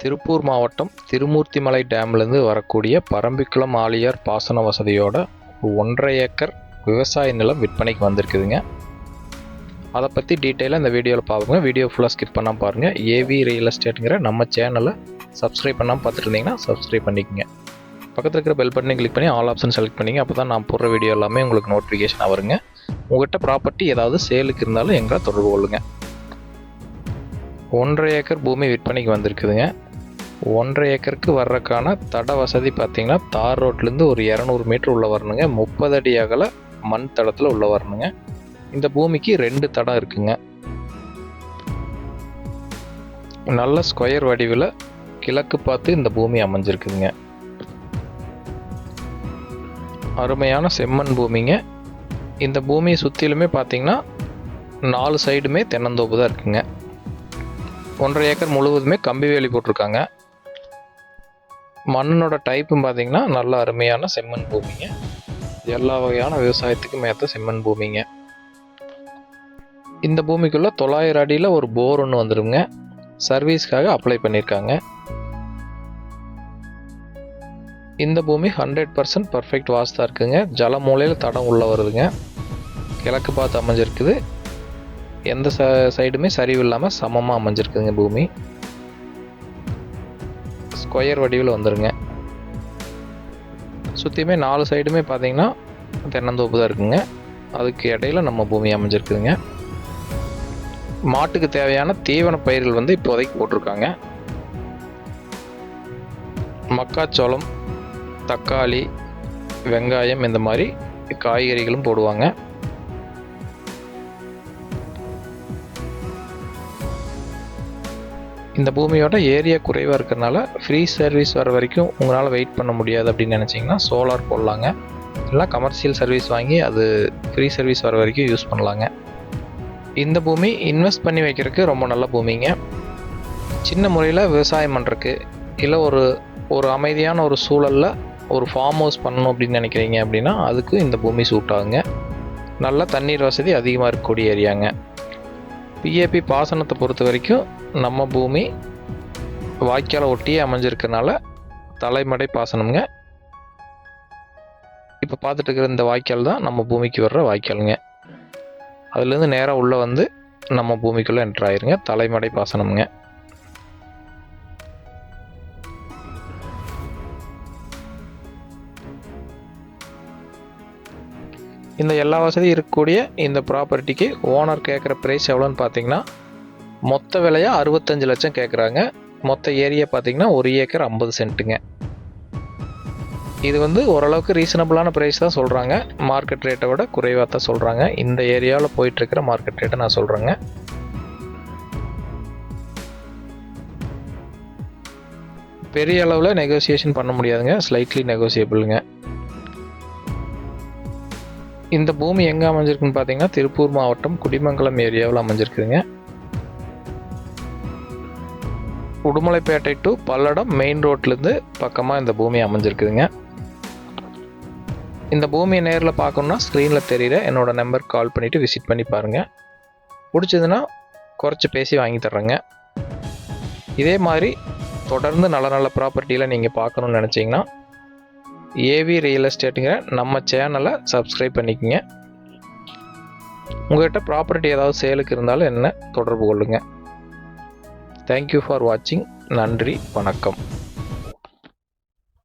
திருப்பூர் மாவட்டம் திருமூர்த்திமலை டேம்லேருந்து வரக்கூடிய பரம்பிக்குளம் ஆலியார் பாசன வசதியோட ஒன்றரை ஏக்கர் விவசாய நிலம் விற்பனைக்கு வந்திருக்குதுங்க. அதை பற்றி டீட்டெயிலாக இந்த வீடியோவில் பார்ப்போங்க வீடியோ ஃபுல்லாக ஸ்கிப் பண்ணால் பாருங்கள் ஏவி ரியல் எஸ்டேட்டுங்கிற நம்ம சேனலை சப்ஸ்கிரைப் பண்ணாமல் பார்த்துட்டு இருந்தீங்கன்னா சப்ஸ்கிரைப் பண்ணிக்கங்க. பக்கத்தில் இருக்கிற பெல் பட்டனை கிளிக் பண்ணி ஆல் ஆப்ஷன் செலக்ட் பண்ணிங்க. அப்போ தான் நான் போடுற வீடியோ எல்லாமே உங்களுக்கு நோட்டிஃபிகேஷன் வருங்க. உங்கள்கிட்ட ப்ராப்பர்ட்டி ஏதாவது சேலுக்கு இருந்தாலும் எங்களை தொடர்பு கொள்ளுங்க. ஒன்றரை ஏக்கர் பூமி விற்பனைக்கு வந்திருக்குதுங்க. ஒன்றரை ஏக்கருக்கு வர்றதுக்கான தட வசதி பார்த்தீங்கன்னா தார் ரோட்லேருந்து ஒரு இரநூறு மீட்டர் உள்ள வரணுங்க. முப்பது அடி அகல மண் தடத்தில் உள்ள வரணுங்க. இந்த பூமிக்கு ரெண்டு தடம் இருக்குங்க. நல்ல ஸ்கொயர் வடிவில் கிழக்கு பார்த்து இந்த பூமி அமைஞ்சிருக்குதுங்க. அருமையான செம்மண் பூமிங்க. இந்த பூமியை சுற்றிலுமே பார்த்தீங்கன்னா நாலு சைடுமே தென்னந்தோப்பு தான் இருக்குங்க. ஒன்றரை ஏக்கர் முழுவதுமே கம்பி வேலி போட்டிருக்காங்க. மண்ணோட டைப்பும் பார்த்தீங்கன்னா நல்ல அருமையான செம்மண் பூமிங்க. எல்லா வகையான விவசாயத்துக்கும் ஏற்ற செம்மண் பூமிங்க. இந்த பூமிக்குள்ள தொள்ளாயிரம் அடியில் ஒரு போர் ஒன்று வந்துடுங்க சர்வீஸ்க்காக அப்ளை பண்ணியிருக்காங்க இந்த பூமி ஹண்ட்ரட் பர்சன்ட் பர்ஃபெக்ட் வாஸ்தா இருக்குங்க. ஜல மூலையில் தடம் உள்ள வருதுங்க. கிழக்கு பார்த்து அமைஞ்சிருக்குது. எந்த ச சைடுமே சரிவு இல்லாமல் சமமாக அமைஞ்சிருக்குதுங்க பூமி. ஸ்கொயர் வடிவில் வந்துருங்க. சுற்றியுமே நாலு சைடுமே பார்த்தீங்கன்னா தென்னந்தோப்பு தான் இருக்குங்க. அதுக்கு இடையில நம்ம பூமி அமைஞ்சிருக்குதுங்க. மாட்டுக்கு தேவையான தீவன பயிர்கள் வந்து இப்போதைக்கு போட்டிருக்காங்க. மக்காச்சோளம் தக்காளி வெங்காயம் இந்த மாதிரி காய்கறிகளும் போடுவாங்க. இந்த பூமியோட ஏரியா குறைவாக இருக்கிறனால ஃப்ரீ சர்வீஸ் வர வரைக்கும் உங்களால் வெயிட் பண்ண முடியாது அப்படின்னு நினச்சிங்கன்னா சோலார் போடலாங்க. இல்லை கமர்ஷியல் சர்வீஸ் வாங்கி அது ஃப்ரீ சர்வீஸ் வர வரைக்கும் யூஸ் பண்ணலாங்க. இந்த பூமி இன்வெஸ்ட் பண்ணி வைக்கிறதுக்கு ரொம்ப நல்ல பூமிங்க. சின்ன முறையில் விவசாயம் பண்ணுறக்கு இல்லை ஒரு ஒரு அமைதியான ஒரு சூழலில் ஒரு ஃபார்ம் ஹவுஸ் பண்ணணும் அப்படின்னு நினைக்கிறீங்க அப்படின்னா அதுக்கு இந்த பூமி சூட் ஆகுங்க. நல்ல தண்ணீர் வசதி அதிகமாக இருக்கக்கூடிய ஏரியாங்க பிஏபி பாசனத்தை பொறுத்த வரைக்கும் நம்ம பூமி வாய்க்காலை ஒட்டியே அமைஞ்சிருக்கனால தலைமடை பாசனம்ங்க. இப்போ பார்த்துட்டு இருக்கிற இந்த வாய்க்கால் தான் நம்ம பூமிக்கு வர்ற வாய்க்காலுங்க. அதுலேருந்து நேராக உள்ளே வந்து நம்ம பூமிக்குள்ளே என்ட்ரு ஆயிருங்க. தலைமடை பாசனம்ங்க. இந்த எல்லா வசதியும் இருக்கக்கூடிய இந்த ப்ராப்பர்ட்டிக்கு ஓனர் கேட்குற ப்ரைஸ் எவ்வளோன்னு பார்த்தீங்கன்னா மொத்த விலையாக அறுபத்தஞ்சு லட்சம் கேட்குறாங்க மொத்த ஏரியா பார்த்தீங்கன்னா ஒரு ஏக்கர் ஐம்பது சென்ட்டுங்க. இது வந்து ஓரளவுக்கு ரீசனபிளான ப்ரைஸ் தான் சொல்கிறாங்க மார்க்கெட் ரேட்டை விட குறைவாக தான் சொல்கிறாங்க இந்த ஏரியாவில் போயிட்டுருக்கிற மார்க்கெட் ரேட்டை நான் சொல்கிறேங்க பெரிய அளவில் நெகோசியேஷன் பண்ண முடியாதுங்க. ஸ்லைட்லி நெகோசியபிளுங்க இந்த பூமி எங்கே அமைஞ்சிருக்குன்னு பார்த்தீங்கன்னா திருப்பூர் மாவட்டம் குடிமங்கலம் ஏரியாவில் அமைஞ்சிருக்குதுங்க. உடுமலைப்பேட்டை டு பல்லடம் மெயின் ரோட்லேருந்து பக்கமாக இந்த பூமி அமைஞ்சிருக்குதுங்க. இந்த பூமியை நேரில் பார்க்கணுன்னா ஸ்க்ரீனில் தெரிகிற என்னோட நம்பர் கால் பண்ணிவிட்டு விசிட் பண்ணி பாருங்கள் பிடிச்சதுன்னா குறைச்சி பேசி வாங்கி தர்றேங்க. இதே மாதிரி தொடர்ந்து நல்ல நல்ல ப்ராப்பர்ட்டியில் நீங்கள் பார்க்கணுன்னு நினச்சிங்கன்னா ஏவி ரியல் எஸ்டேட்டுங்கிற நம்ம சேனலை சப்ஸ்கிரைப் பண்ணிக்கோங்க. உங்கள்கிட்ட ப்ராப்பர்ட்டி ஏதாவது சேலுக்கு இருந்தாலும் என்ன தொடர்பு கொள்ளுங்கள் தேங்க்யூ ஃபார் வாட்சிங் நன்றி வணக்கம்.